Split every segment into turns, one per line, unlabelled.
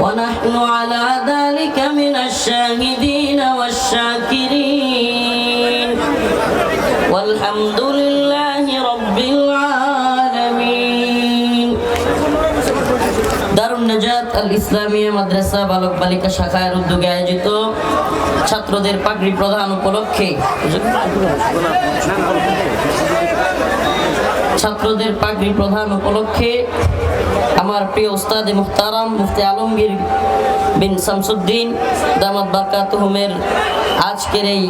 ونحن على ذلك من الشاهدين والشاكرين والحمد لله رب العالمين দারুন নাজাত আল ইসলামিয়া মাদ্রাসা বালক বালিকা শাখার উদ্যোগে আয়োজিত ছাত্রদের পাগড়ি প্রদান উপলক্ষে ছাত্রদের পাগড়ি প্রধান উপলক্ষে আমার প্রিয় উস্তাদ মুখতারাম মুফতি আলমগীর বিন শামসুদ্দিন দামাত বারকাতুহুমের আজকের এই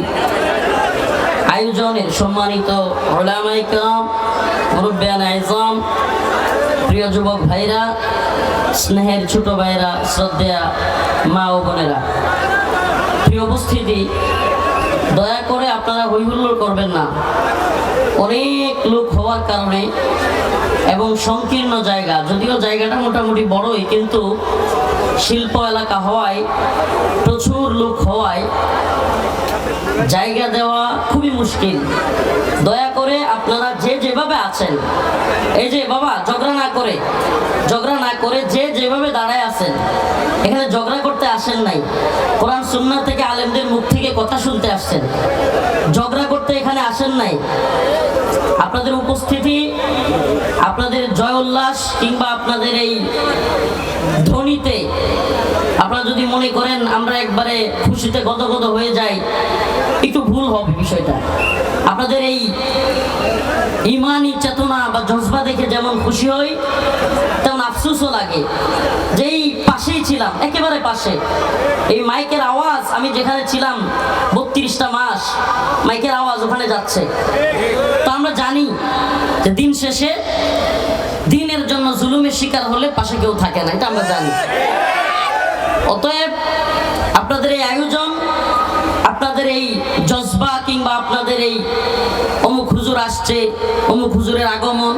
আয়োজনের সম্মানিত ওলামাইকাম মুরব্বিয়ান আইজাম প্রিয় যুবক ভাইরা, স্নেহের ছোট ভাইরা, শ্রদ্ধেয়া মা ও বোনেরা। প্রিয় উপস্থিতি, দয়া করে আপনারা হৈহুল্লোড় করবেন না। অনেক লোক হওয়ার কারণে এবং সংকীর্ণ জায়গা, যদিও জায়গাটা মোটামুটি বড়ই, কিন্তু শিল্প এলাকা হওয়ায়, প্রচুর লোক হওয়ায় জায়গা দেওয়া খুবই মুশকিল। দয়া করে আপনারা যে যেভাবে আছেন, এই যে বাবা, ঝগড়া না করে, ঝগড়া না করে যে যেভাবে দাঁড়ায় আছেন, এখানে ঝগড়া করতে আসেন নাই। কোরআন, সুন্নাহ থেকে আলেমদের মুখ থেকে কথা শুনতে আসছেন। আসেন নাই। আপনাদের উপস্থিতি, আপনাদের জয় উল্লাস কিংবা আপনাদের এই ধ্বনিতে আপনারা যদি মনে করেন আমরা একবারে খুশিতে গদগদ হয়ে যাই, একটু ভুল হবে বিষয়টা। আপনাদের এই ইমানি চেতনা বা জজবা দেখে যেমন খুশি হই, তেমন আফসুসও লাগে। যেই পাশেই ছিলাম, একেবারে পাশে। এই মাইকের আওয়াজ, আমি যেখানে ছিলাম বত্রিশটা মাস, মাইকের আওয়াজ ওখানে যাচ্ছে। তো আমরা জানি যে দিন শেষে দিনের জন্য জুলুমের শিকার হলে পাশে কেউ থাকে না, এটা আমরা জানি। অতএব আপনাদের এই আয়োজন, আপনাদের এই জজবা কিংবা আপনাদের এই হুজুর আসছে, অমুক হুজুরের আগমন।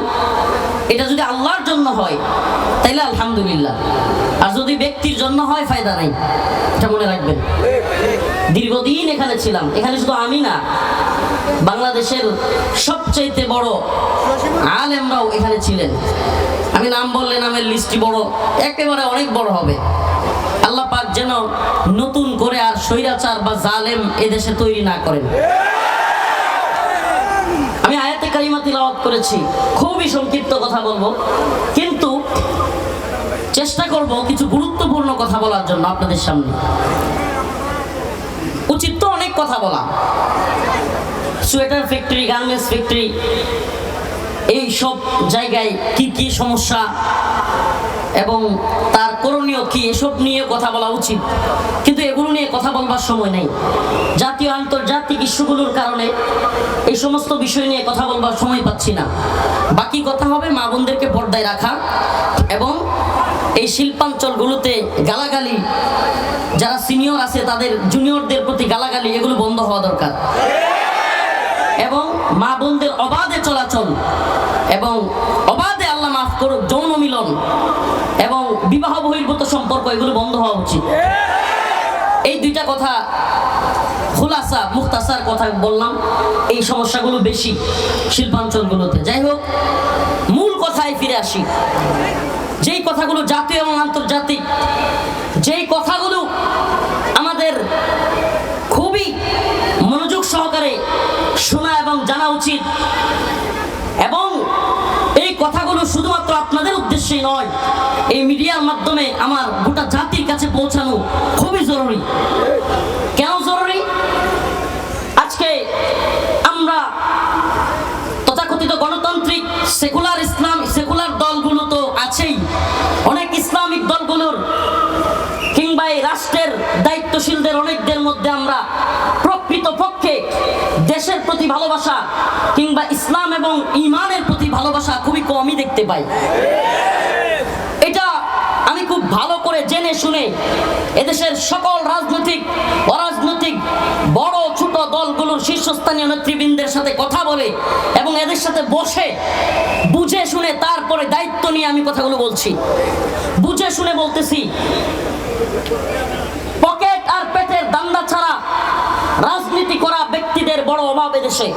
এটা যদি আল্লাহর জন্য হয়, তাইলে আলহামদুলিল্লাহ। আর যদি ব্যক্তির জন্য হয়, ফায়দা নাই। এটা মনে রাখবেন। দীর্ঘদিন এখানে ছিলাম। এখানে শুধু আমি না, বাংলাদেশের সবচাইতে বড় আলেমরাও এখানে ছিলেন। আমি নাম বললে নামের লিস্টটি বড়, একেবারে অনেক বড় হবে। আল্লাহ পাক যেন নতুন করে আর স্বৈরাচার বা জালেম এদেশে তৈরি না করেন। কালিমা তিলাওয়াত করেছি। খুবই সংক্ষিপ্ত কথা বলব। কিন্তু চেষ্টা করব কিছু গুরুত্বপূর্ণ কথা বলার জন্য আপনাদের সামনে। উচিত তো অনেক কথা বলা। সোয়েটার ফ্যাক্টরি গার্মেন্টস ফ্যাক্টরি এই সব জায়গায় কি কি সমস্যা এবং তার করণীয় কি, এসব নিয়ে কথা বলা উচিত। কিন্তু এগুলো নিয়ে কথা বলবার সময় নেই। জাতীয়, আন্তর্জাতিক ইস্যুগুলোর কারণে এই সমস্ত বিষয় নিয়ে কথা বলবার সময় পাচ্ছি না। বাকি কথা হবে মা বোনদেরকে পর্দায় রাখা এবং এই শিল্পাঞ্চলগুলোতে গালাগালি, যারা সিনিয়র আছে তাদের, জুনিয়রদের প্রতি গালাগালি, এগুলো বন্ধ হওয়া দরকার। এবং মা বোনদের অবাধে চলাচল এবং অবাধে আল্লাহ মাফ করুক, যৌন মিলন এবং বিবাহ বহির্ভূত সম্পর্ক, এগুলো বন্ধ হওয়া উচিত। এই দুইটা কথা খুলাসা, মুখতাসার কথা বললাম। এই সমস্যাগুলো বেশি শিল্পাঞ্চলগুলোতে। যাই হোক, মূল কথায় ফিরে আসি। যেই কথাগুলো জাতীয় এবং আন্তর্জাতিক, যেই কথাগুলো আমাদের খুবই মনোযোগ সহকারে শোনা এবং জানা উচিত। এবং এই কথাগুলো শুধুমাত্র আপনাদের উদ্দেশ্যেই নয়, এই মিডিয়ার মাধ্যমে আমার গোটা জাতির কাছে পৌঁছানো খুবই জরুরি। কেন জরুরি? আজকে আমরা তথাকথিত গণতান্ত্রিক সেকুলার ইসলাম, সেকুলার দলগুলো তো আছেই। অনেক ইসলামিক দলগুলোর কিংবা এই রাষ্ট্রের দায়িত্বশীলদের অনেকদের মধ্যে আমরা প্রকৃত পক্ষে দেশের প্রতি ভালোবাসা কিংবা ইসলাম এবং ইমানের প্রতি ভালোবাসা খুবই কমই দেখতে পাই। এটা আমি খুব ভালো করে জেনে শুনে এদেশের সকল রাজনৈতিক, অরাজনৈতিক, বড়, ছোট দলগুলোর শীর্ষস্থানীয় নেতৃবৃন্দের সাথে কথা বলে এবং এদের সাথে বসে বুঝে শুনে তারপরে দায়িত্ব নিয়ে আমি কথাগুলো বলছি। বুঝে শুনে বলতেছি রাজনীতি করা ব্যক্তিদের বড় অভাব দেশে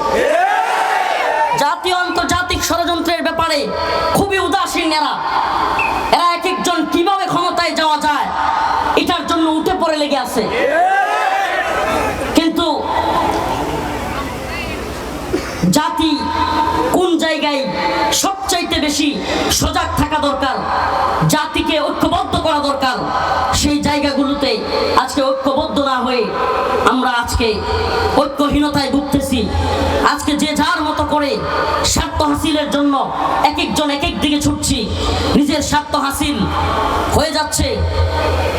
জাতীয় আন্তর্জাতিক ষড়যন্ত্রের ব্যাপারে খুবই উদাসীন এরা। এরা এক একজন কীভাবে ক্ষমতায় যাওয়া যায় এটার জন্য উঠে পড়ে লেগে আছে। জাতি জায়গায় সবচাইতে বেশি সজাগ থাকা দরকার, জাতিকে ঐক্যবদ্ধ করা দরকার, সেই জায়গাগুলোতে আজকে ঐক্যবদ্ধ না হয়ে আমরা আজকে ঐক্যহীনতায় ভুগতেছি। আজকে যে যার মতো করে স্বার্থ হাসিলের জন্য এক একজন এক এক দিকে ছুটছি, নিজের স্বার্থ হাসিল হয়ে যাচ্ছে,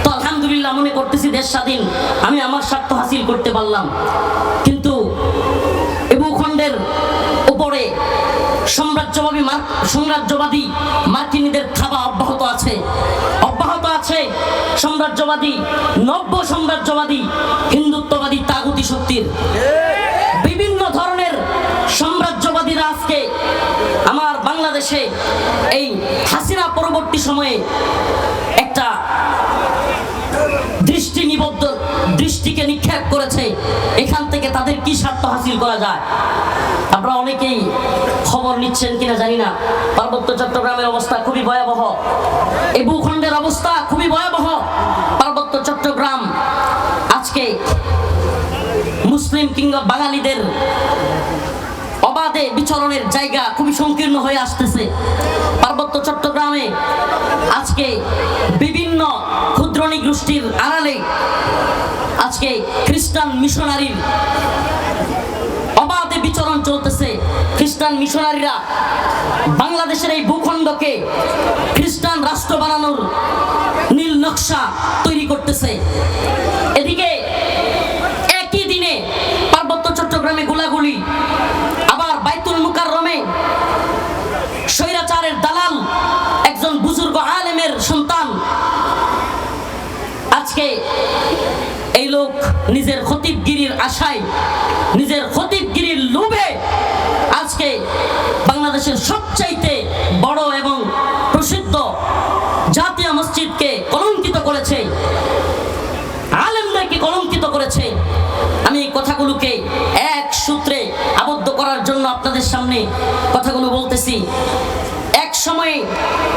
তো আলহামদুলিল্লাহ মনে করতেছি দেশ স্বাধীন, আমি আমার স্বার্থ হাসিল করতে পারলাম। কিন্তু এ ভূখণ্ডের উপরে সাম্রাজ্যবাদী মার- সাম্রাজ্যবাদী মার্কিনীদের থাবা অব্যাহত আছে। অব্যাহত আছে সাম্রাজ্যবাদী, নব্য সাম্রাজ্যবাদী হিন্দুত্ববাদী তাগুতি শক্তির। বিভিন্ন ধরনের সাম্রাজ্যবাদীরা আজকে আমার বাংলাদেশে এই হাসিনা পরবর্তী সময়ে একটা দৃষ্টি নিবদ্ধ দৃষ্টিকে নিক্ষেপ করেছে, এখান থেকে তাদের কি স্বার্থ হাসিল করা যায়? আমরা অনেকেই খবর নিচ্ছেন কিনা জানি না। পার্বত্য চট্টগ্রামের অবস্থা খুবই ভয়াবহ। এই ভূখণ্ডের অবস্থা খুবই ভয়াবহ। পার্বত্য চট্টগ্রাম আজকে মুসলিম কিংবা বাঙালিদের অবাধে বিচরণের জায়গা খুবই সংকীর্ণ হয়ে আসতেছে। পার্বত্য চট্টগ্রামে আজকে বিভিন্ন ক্ষুদ্রণী গোষ্ঠীর আড়ালে আজকে খ্রিস্টান মিশনারির অবাধে বিচরণ চলতেছে। খ্রিস্টান মিশনারিরা বাংলাদেশের এই ভূখণ্ডকে খ্রিস্টান রাষ্ট্র বানানোর নীল নকশা তৈরি করতেছে। এদিকে একই দিনে পার্বত্য চট্টগ্রামে গোলাগুলি মুকাররমে স্বৈরাচারের দালাল একজন বুজুর্গ আলেমের সন্তান। আজকে এই লোক নিজের খতিবগিরির আশায়, নিজের খতিবগিরির লোভে আজকে বাংলাদেশের সবচাইতে বড় এবং প্রসিদ্ধ জাতীয় মসজিদকে কলঙ্কিত করেছে আলেমদেরকে কলঙ্কিত করেছে আমি এই কথাগুলোকে এক সূত্রে আবদ্ধ করার জন্য আপনাদের সামনে কথাগুলো বলতেছি। এক সময়ে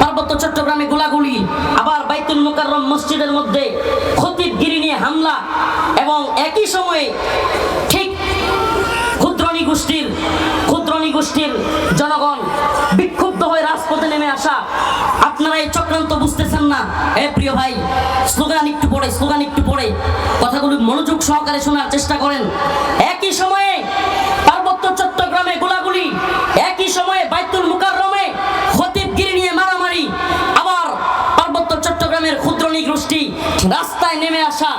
পার্বত্য চট্টগ্রামে গোলাগুলি, আবার বাইতুল মুকাররম মসজিদের মধ্যে খতিবগিরি নিয়ে হামলা এবং একই সময়ে ঠিক ক্ষুদ্রণী গোষ্ঠীর ক্ষুদ্রণী গোষ্ঠীর জনগণ বিক্ষুব্ধ হয়ে রাজপথে নেমে আসা, আপনারা এই চক্রান্ত বুঝতেছেন না? এ প্রিয় ভাই, স্লোগান একটু পড়ে, স্লোগান একটু পড়ে। কথাগুলো মনোযোগ সহকারে শোনার চেষ্টা করেন। একই সময়ে সময়ে বাইতুল মুকাররমে খতিবগিরি নিয়ে মারামারি, আবার পার্বত্য চট্টগ্রামের ক্ষুদ্রণী গোষ্ঠী রাস্তায় নেমে আসা,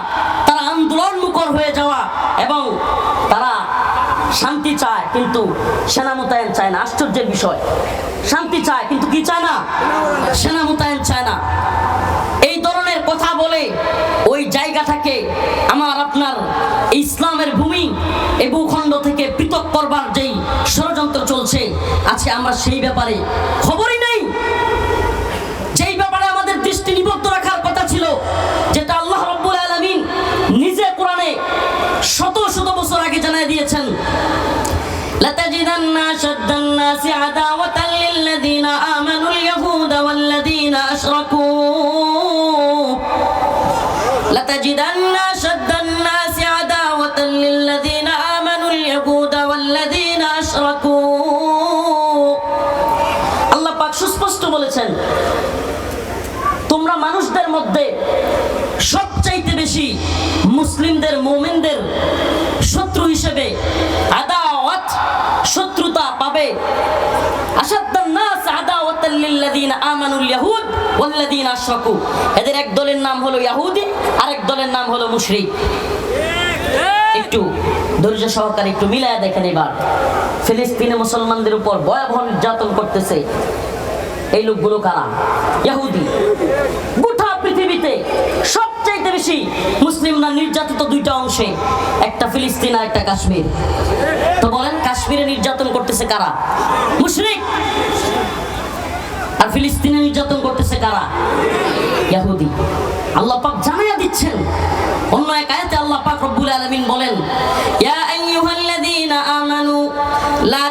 তারা আন্দোলন মুখর হয়ে যাওয়া এবং তারা শান্তি চায় কিন্তু সেনা মোতায়েন চায় না। আশ্চর্যের বিষয়। শান্তি চায় কিন্তু কি চায় না? সেনা মোতায়েন চায় না। এই ধরনের কথা বলে ওই জায়গাটাকে আমার আপনার ইসলামের ভূমি এই ভূখণ্ড পৃথক করবার যেই ষড়যন্ত্র চলছে আজকে আমরা সেই ব্যাপারে খবরই নেই যেই ব্যাপারে আমাদের দৃষ্টি নিবদ্ধ রাখার কথা ছিল যেটা আল্লাহ রব্বুল আলামিন নিজে কোরআনে শত শত বছর আগে জানাই দিয়েছেন لتجدن أشد الناس عداوة للذين آمنوا اليهود والذين أشركوا لتجدن أشد মানুষদের মধ্যে সবচাইতে বেশি মুসলিমদের, মোমেনদের শত্রু হিসেবে আদাওয়াত শত্রুতা পাবে। ইয়াহুদ এদের এক দলের নাম হলো আরেক দলের নাম হলো একটু ধৈর্য সহকারে একটু মিলায়া দেখেন এবার। ফিলিস্তিনে মুসলমানদের উপর ভয়াবহ নির্যাতন করতেছে এই লোকগুলো কারা? গোটা পৃথিবীতে সবচাইতে বেশি মুসলিমরা নির্যাতিত দুইটা অংশে, একটা ফিলিস্তিন আর একটা কাশ্মীর। তো বলেন, কাশ্মীরে নির্যাতন করতেছে কারা? মুশরিক! আর ফিলিস্তিনে নির্যাতন করতেছে কারা? ইহুদি আল্লাহ পাক জানাইয়া দিচ্ছেন। অন্য এক আয়াতে আল্লাহ পাক রব্বুল আলামিন বলেন, ইয়া আইয়ুহাল্লাযীনা আমানু, লা